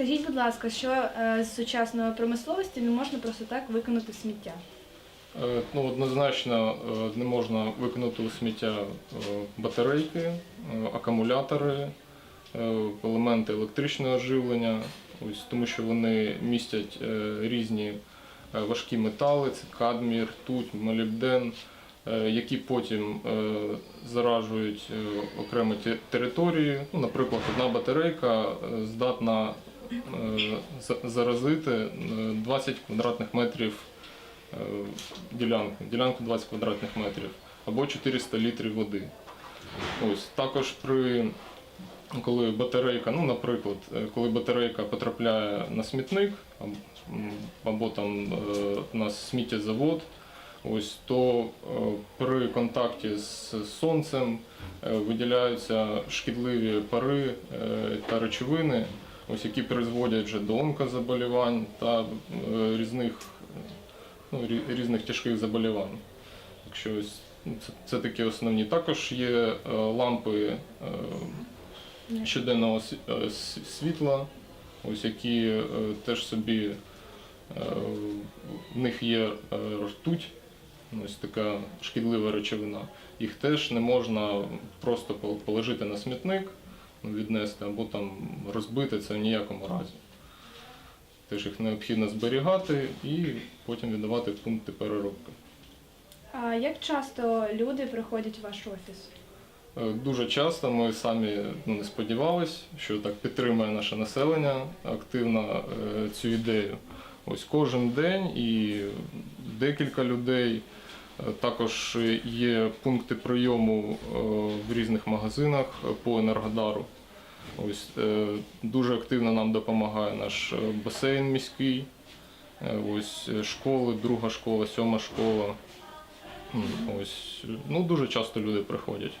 Скажіть, будь ласка, що е, з сучасної промисловості не можна просто так викинути сміття? Е, Ну, однозначно е, не можна викинути у сміття батарейки, акумулятори, елементи електричного живлення, ось, тому що вони містять різні важкі метали, це кадмій, ртуть, молібден, які потім заражують окремі території. Ну, наприклад, одна батарейка здатна заразити е, 20 квадратних метрів е, ділянку, ділянку 20 квадратних метрів або 400 літрів води. Ось також при коли батарейка, ну наприклад, е, коли батарейка потрапляє на смітник або там е, на сміттєзавод, ось то е, при контакті з сонцем е, виділяються шкідливі пари е, та речовини, ось які призводять вже до онкозаболівань та е, різних ну, різних тяжких заболівань. Так що ось, ну, це, це такі основні. Також є е, лампи е, щоденного світла, ось які теж собі в них є ртуть, ось така шкідлива речовина. Їх теж не можна просто положити на смітник, віднести або там розбити це в ніякому разі. Теж їх необхідно зберігати і потім віддавати в пункти переробки. А як часто люди приходять в ваш офіс? Е, Дуже часто ми самі ну, не сподівалися, що так підтримує наше населення активно е, цю ідею. Ось кожен день і декілька людей. Також є пункти прийому е, в різних магазинах по Енергодару. Ось е, дуже активно нам допомагає наш е, басейн міський. Ось школи, друга школа, сьома школа. Ось ну дуже часто люди приходять.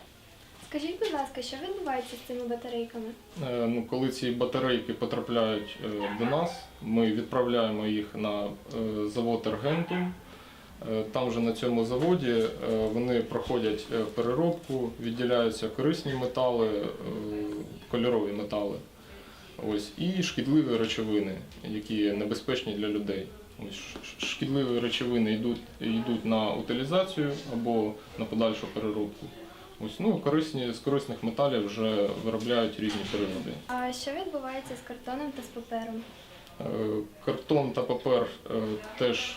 Скажіть, будь ласка, що відбувається з цими батарейками? Ну, коли ці батарейки потрапляють до нас, ми відправляємо їх на завод Аргентум. Е, Там же на цьому заводі е, вони проходять е, переробку, відділяються корисні метали, кольорові метали. Ось, і шкідливі речовини, які небезпечні для людей. Ось шкідливі речовини йдуть, йдуть на утилізацію або на подальшу переробку. Ось, ну, корисні, з корисних металів вже виробляють різні природи. А що відбувається з картоном та з папером? Картон та папер теж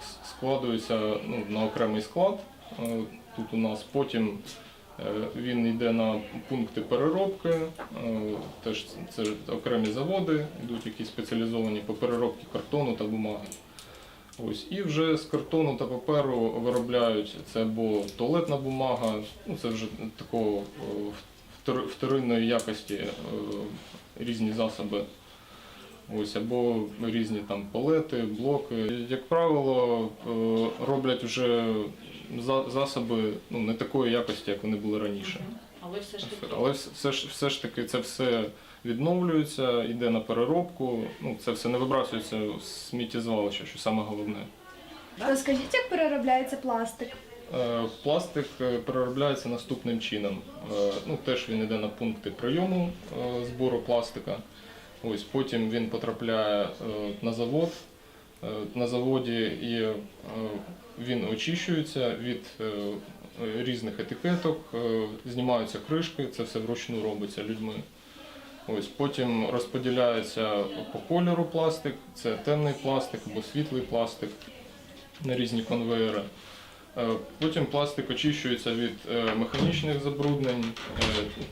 с- складуються ну, на окремий склад. е, Тут у нас потім е, він йде на пункти переробки. е, Теж це окремі заводи, йдуть які спеціалізовані по переробці картону та бумаги. Ось і вже з картону та паперу виробляють це або туалетна бумага, ну це вже такого вторинної якості різні засоби. Ось або різні там палети, блоки. Як правило, е, роблять вже засоби ну, не такої якості, як вони були раніше. Але все ж таки. Але все ж все ж таки це все відновлюється, йде на переробку. Ну це все не вибрасується в сміттєзвалище, що саме головне. Розкажіть, як переробляється пластик? Е, Пластик е, переробляється наступним чином. Ну, теж він йде на пункти прийому збору пластика. Ось потім він потрапляє е, на завод. Е, На заводі і е, він очищується від різних етикеток, знімаються кришки, це все вручну робиться людьми. Ось потім розподіляється по кольору пластик, це темний пластик або світлий пластик на різні конвейери. Е, Потім пластик очищується від механічних забруднень,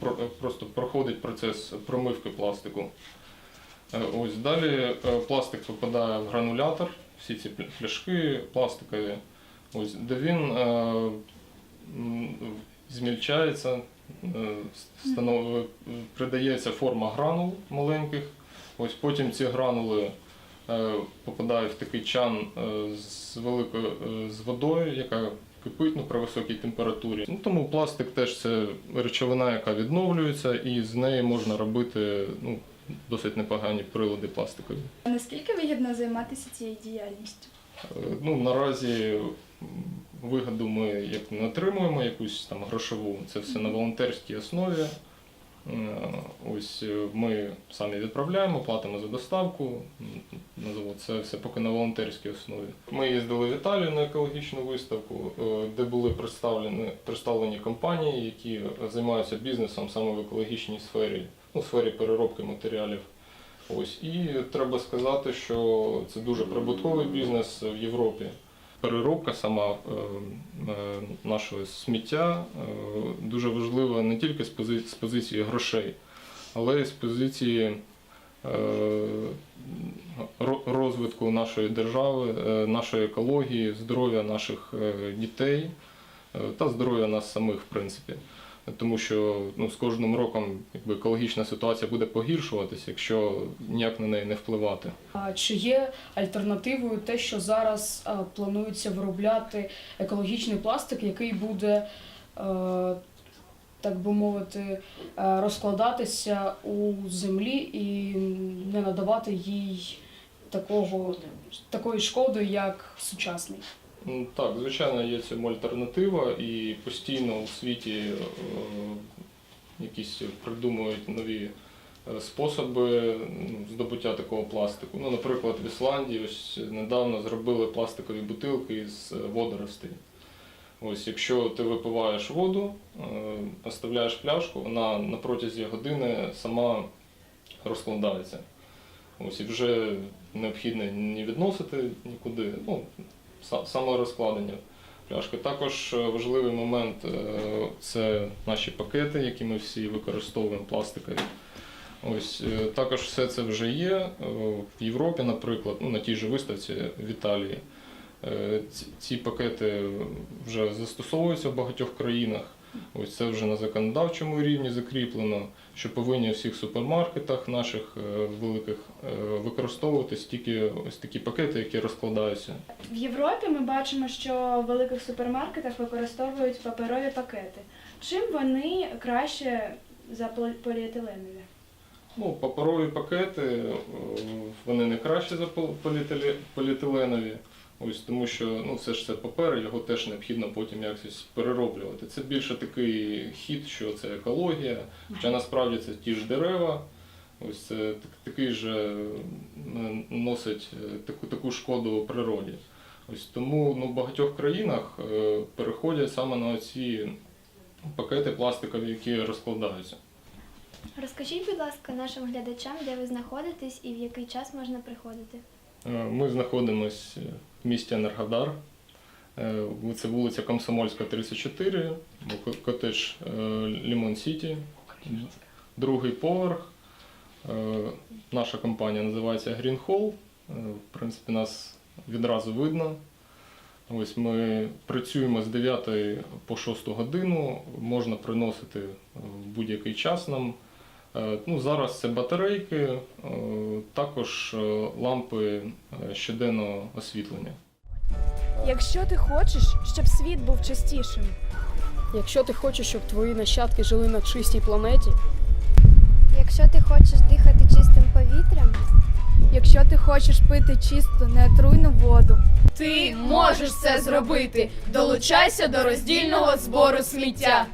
про- просто проходить процес промивки пластику. Е, Ось далі е, пластик попадає в гранулятор, всі ці пля- пляшки пластикові, ось, де він е, змільчається, е, станов- придається форма гранул маленьких. Ось потім ці гранули е, попадає в такий чан е, з великою е, з водою, яка кипить ну, при високій температурі. Ну, тому пластик теж це речовина, яка відновлюється, і з неї можна робити ну, досить непогані прилади пластикові. Наскільки вигідно займатися цією діяльністю? Е, Ну, наразі вигоду ми як не отримуємо якусь там грошову, це все на волонтерській основі. Е, Ось е, ми самі відправляємо, платимо за доставку. М, на завод. Це все поки на волонтерській основі. Ми їздили в Італію на екологічну виставку, де були представлені, представлені компанії, які займаються бізнесом саме в екологічній сфері, в сфері переробки матеріалів. Ось і треба сказати, що це дуже прибутковий бізнес в Європі. Переробка сама е, е, нашого сміття е, дуже важлива не тільки з пози- з позиції грошей, але й з позиції е, розвитку нашої держави, нашої екології, здоров'я наших дітей та здоров'я нас самих, в принципі. Тому що ну, з кожним роком якби, екологічна ситуація буде погіршуватися, якщо ніяк на неї не впливати. А Чи є альтернативою те, що зараз а, планується виробляти екологічний пластик, який буде, е, так би мовити, е, розкладатися у землі і не надавати їй такого, такої шкоди, як сучасний? Так, звичайно, є цьому альтернатива, і постійно у світі е, якісь придумують нові е, способи здобуття такого пластику. Ну, наприклад, в Ісландії ось недавно зробили пластикові бутилки з е, водоростей. Ось, якщо ти випиваєш воду, е, оставляєш пляшку, вона на протязі години сама розкладається. Ось і вже необхідно не відносити нікуди. Ну, саморозкладення пляшки. Також е, важливий момент е, це наші пакети, які ми всі використовуємо пластикові. Ось е, також все це вже є в Європі, наприклад, ну, на тій же виставці в Італії. Ці пакети вже застосовуються в багатьох країнах. Ось це вже на законодавчому рівні закріплено, що повинні у всіх супермаркетах наших е, великих е, використовуватись тільки ось такі пакети, які розкладаються. В Європі ми бачимо, що в великих супермаркетах використовують паперові пакети. Чим вони краще за поліетиленові? Ну, паперові пакети е, вони не краще за пол- поліетиле- поліетиленові. Ось тому що ну все ж це папер, його теж необхідно потім якось перероблювати. Це більше такий хід, що це екологія, хоча насправді це ті ж дерева. Ось це такий же е, носить е, таку, таку шкоду природі. Ось тому ну, в багатьох країнах е, переходять саме на ці пакети пластикові, які розкладаються. Розкажіть, будь ласка, нашим глядачам, де ви знаходитесь і в який час можна приходити. Е, Ми знаходимося в місті Енергодар. Е, Це вулиця Комсомольська, 34, або ко- котедж е, Лімон Сіті, другий поверх. Е, Наша компанія називається Green Hall. Е, В принципі, нас відразу видно. Ось ми працюємо з 9 по 6 годину, можна приносити е, в будь-який час нам. Е, Ну, зараз це батарейки, е, також е, лампи щоденного освітлення. Якщо ти хочеш, щоб світ був чистішим, Якщо ти хочеш, щоб твої нащадки жили на чистій планеті, Якщо ти хочеш дихати чистим повітрям, якщо ти хочеш пити чисту, неотруйну воду, Ти можеш це зробити. Долучайся до роздільного збору сміття.